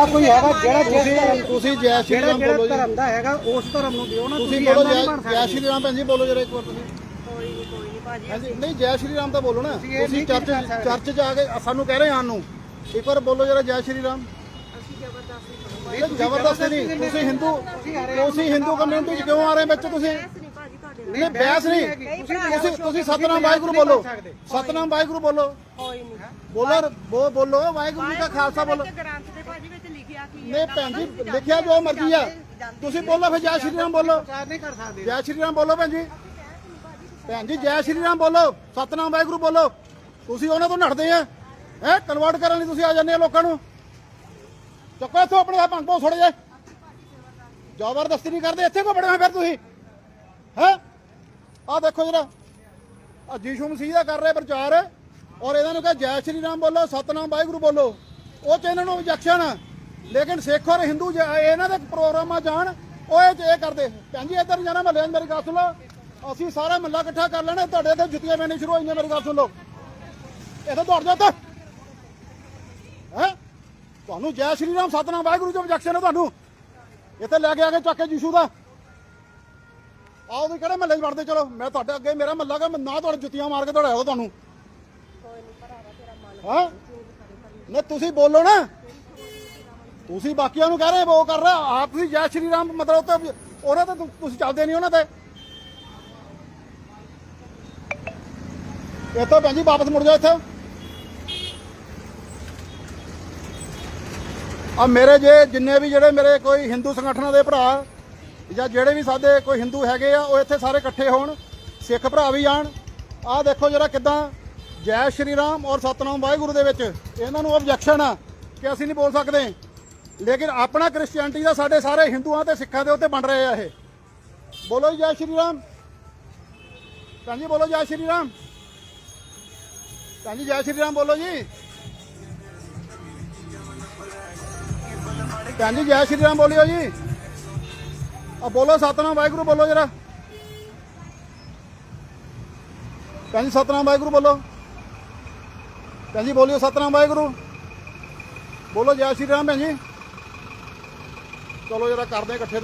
ਦਾ ਕੋਈ ਹੈਗਾ ਜਿਹੜਾ ਤੁਸੀਂ ਤੁਸੀਂ ਜੈ ਸ਼੍ਰੀ ਰਾਮ ਜਿਹੜਾ ਬੋਲੋ ਜੀ। ਧਰਮ ਦਾ ਹੈਗਾ ਉਸ ਧਰਮ ਨੂੰ ਦਿਓ ਨਾ ਤੁਸੀਂ ਬੋਲੋ ਜੈ। ਸ਼੍ਰੀ ਰਾਮ ਭੈਣ ਜੀ ਬੋਲੋ ਜਰਾ ਇੱਕ ਵਾਰ ਤੁਸੀਂ। ਕੋਈ ਨਹੀਂ ਕੋਈ ਨਹੀਂ ਭਾਜੀ ਹਾਂਜੀ ਨਹੀਂ ਜੈ ਸ਼੍ਰੀ ਰਾਮ ਤਾਂ ਬੋਲੋ ਨਾ। ਤੁਸੀਂ ਚਰਚ। ਚਰਚ ਚ ਆ ਕੇ ਸਾਨੂੰ ਕਹਿ ਰਹੇ ਆਣ ਨੂੰ ਇੱਕ ਵਾਰ ਬੋਲੋ ਜਰਾ ਜੈ ਸ਼੍ਰੀ ਰਾਮ। ਅਸੀਂ ਜ਼ਬਰਦਸਤੀ ਨਹੀਂ ਤੁਸੀਂ ਹਿੰਦੂ ਤੁਸੀਂ ਹਿੰਦੂ ਕਮਿਊਨਿਟੀ ਚ ਕਿਉਂ ਆ ਰਹੇ ਵਿੱਚ ਤੁਸੀਂ? ਨਹੀਂ ਭਾਜੀ ਤੁਹਾਡੇ ਨਾਲ। ਨਹੀਂ ਬਹਿਸ ਨਹੀਂ। ਤੁਸੀਂ ਤੁਸੀਂ ਸਤਨਾਮ ਵਾਹਿਗੁਰੂ ਬੋਲੋ। ਸਤਨਾਮ ਵਾਹਿਗੁਰੂ ਬੋਲੋ। ਕੋਈ ਨਹੀਂ ਬੋਲੋ ਬੋ- ਬੋਲੋ ਵਾਹਿਗੁਰੂ ਜੀ ਕਾ ਖਾਲਸਾ ਬੋਲੋ। ਨਹੀਂ ਭੈਣ ਜੀ ਲਿਖਿਆ ਜੋ ਮਰਜ਼ੀ ਆ। ਤੁਸੀਂ ਬੋਲੋ ਫਿਰ ਜੈ ਸ਼੍ਰੀ ਰਾਮ ਬੋਲੋ। ਵਿਚਾਰ ਨਹੀਂ ਕਰ ਸਕਦੇ। ਜੈ ਸ਼੍ਰੀ ਰਾਮ ਬੋਲੋ ਭੈਣ ਜੀ। ਭੈਣ ਜੀ ਜੈ ਸ਼੍ਰੀ ਰਾਮ ਬੋਲੋ। ਸਤਨਾਮ ਵਾਹਿਗੁਰੂ ਬੋਲੋ। ਤੁਸੀਂ ਉਹਨਾਂ ਤੋਂ ਨੱਠਦੇ ਆ। ਹੈ? ਕਨਵਰਟ ਕਰਨ ਲਈ ਤੁਸੀਂ ਆ ਜਾਂਦੇ ਆ ਲੋਕਾਂ ਨੂੰ। ਚੱਕੋ ਇੱਥੋਂ ਆਪਣੇ ਆਪ ਭੰਗੋ ਛੋੜੇ ਜੇ ਜ਼ਬਰਦਸਤੀ ਨਹੀਂ ਕਰਦੇ। ਇੱਥੇ ਕੋ ਬੜੇ ਫਿਰ ਤੁਸੀਂ? ਹੈ? ਆ ਦੇਖੋ ਜਰਾ। ਆ ਜੀਸ਼ੂ ਮਸੀਹ ਦਾ ਕਰ ਰਹੇ ਪ੍ਰਚਾਰ। ਔਰ ਇਹਨਾਂ ਨੂੰ ਕਹੇ ਜੈ ਸ਼੍ਰੀ ਰਾਮ ਬੋਲੋ ਸਤਨਾਮ ਵਾਹਿਗੁਰੂ ਬੋਲੋ। ਉਹ ਚ ਇਹਨਾਂ ਨੂੰ objection ਆ। ਲੇਕਿਨ ਸਿੱਖ ਔਰ ਹਿੰਦੂ ਜ- ਇਹਨਾਂ ਦੇ ਪ੍ਰੋਗਰਾਮਾਂ ਜਾਣ ਉਹ ਇਹ 'ਚ ਇਹ ਕਰਦੇ ਭੈਣ ਜੀ ਇੱਧਰ ਜਾਣਾ ਮਹੱਲੇ ਮੇਰੀ ਗੱਲ ਸੁਣ ਲਓ। ਅਸੀਂ ਸਾਰਾ ਮਹੱਲਾ ਇਕੱਠਾ ਕਰ ਲੈਣਾ ਤੁਹਾਡੇ ਤੇ ਜੁੱਤੀਆਂ ਪੈਣੀ ਸ਼ੁਰੂ ਹੋਈਆਂ ਮੇਰੀ ਗੱਲ ਸੁਣ ਲਓ। ਇੱਥੇ ਦੌੜ ਜਾ ਤਾ ਹੈ? ਤੁਹਾਨੂੰ ਜੈ ਸ਼੍ਰੀ ਰਾਮ ਸਤਨਾਮ ਵਾਹਿਗੁਰੂ ਜੋ objection ਹੈ ਤੁਹਾਨੂੰ। ਇੱਥੇ ਲੈ ਕੇ ਆ ਕੇ ਚੱਕ ਕੇ ਜੀਸ਼ੂ ਦਾ। ਆਓ ਵੀ ਕਿਹੜੇ ਮਹੱਲੇ 'ਚ ਵੜਦੇ ਚਲੋ ਮੈਂ ਤੁਹਾਡੇ ਅੱਗੇ ਮੇਰਾ ਮਹੱਲਾ ਗਾ ਮੈਂ ਨਾ ਤੁਹਾਡੇ ਜੁੱਤੀਆਂ ਮਾਰ ਕੇ ਦੌੜਾਇਆ ਤੁਹਾਨੂੰ। ਹਾਂ? ਨਾ ਤੁਸੀਂ ਬੋਲੋ ਨਾ। ਤੁਸੀਂ ਬਾਕੀਆਂ ਨੂੰ ਕਹਿ ਰਹੇ ਉਹ ਕਰ ਰਿਹਾ, ਆਪ ਤੁਸੀਂ ਜੈ ਸ਼੍ਰੀ ਰਾਮ, ਮਤਲਬ ਤਾਂ ਉਹਨਾਂ ਤੇ ਤੁਸੀਂ ਚੱਲਦੇ ਨਹੀਂ ਉਹਨਾਂ ਤੇ। ਇੱਥੋਂ ਭੈਣ ਜੀ ਵਾਪਸ ਮੁੜ ਜਾਓ ਇੱਥੇ। ਆ ਮੇਰੇ ਜੇ ਜਿੰਨੇ ਵੀ ਜਿਹੜੇ ਮੇਰੇ ਕੋਈ ਹਿੰਦੂ ਸੰਗਠਨਾਂ ਦੇ ਭਰਾ ਜਾਂ ਜਿਹੜੇ ਵੀ ਸਾਡੇ ਕੋਈ ਹਿੰਦੂ ਹੈਗੇ ਆ, ਉਹ ਇੱਥੇ ਸਾਰੇ ਇਕੱਠੇ ਹੋਣ, ਸਿੱਖ ਭਰਾ ਵੀ ਆਣ। ਆਹ ਦੇਖੋ ਜਿਹੜਾ ਕਿਦਾਂ ਜੈ ਸ਼੍ਰੀ ਰਾਮ ਔਰ ਸਤਨਾਮ ਵਾਹਿਗੁਰੂ ਦੇ ਵਿੱਚ ਇਹਨਾਂ ਨੂੰ ਆਬਜੈਕਸ਼ਨ ਆ ਕਿ ਅਸੀਂ ਨਹੀਂ ਬੋਲ ਸਕਦੇ। ਲੇਕਿਨ ਆਪਣਾ ਕ੍ਰਿਸਚੀਅਨਟੀ ਦਾ ਸਾਡੇ ਸਾਰੇ ਹਿੰਦੂਆਂ ਤੇ ਸਿੱਖਾਂ ਦੇ ਉੱਤੇ ਬਣ ਰਹੇ ਆ ਇਹ। ਬੋਲੋ ਜੀ, ਜੈ ਸ਼੍ਰੀ ਰਾਮ। ਭੈਣ ਜੀ, ਬੋਲੋ ਜੈ ਸ਼੍ਰੀ ਰਾਮ। ਭੈਣ ਜੀ, ਜੈ ਸ਼੍ਰੀ ਰਾਮ ਬੋਲੋ ਜੀ। ਭੈਣ ਜੀ, ਜੈ ਸ਼੍ਰੀ ਰਾਮ ਬੋਲਿਓ ਜੀ। ਆ ਬੋਲੋ ਸਤਨਾਮ ਵਾਹਿਗੁਰੂ, ਬੋਲੋ ਜਰਾ। ਭੈਣ ਜੀ, ਸਤਨਾਮ ਵਾਹਿਗੁਰੂ ਬੋਲੋ। ਭੈਣ ਜੀ, ਬੋਲਿਓ ਸਤਨਾਮ ਵਾਹਿਗੁਰੂ। ਬੋਲੋ ਜੈ ਸ਼੍ਰੀ ਰਾਮ, ਭੈਣ ਜੀ। ਚਲੋ ਜਰਾ ਕਰਦੇ ਹਾਂ ਇਕੱਠੇ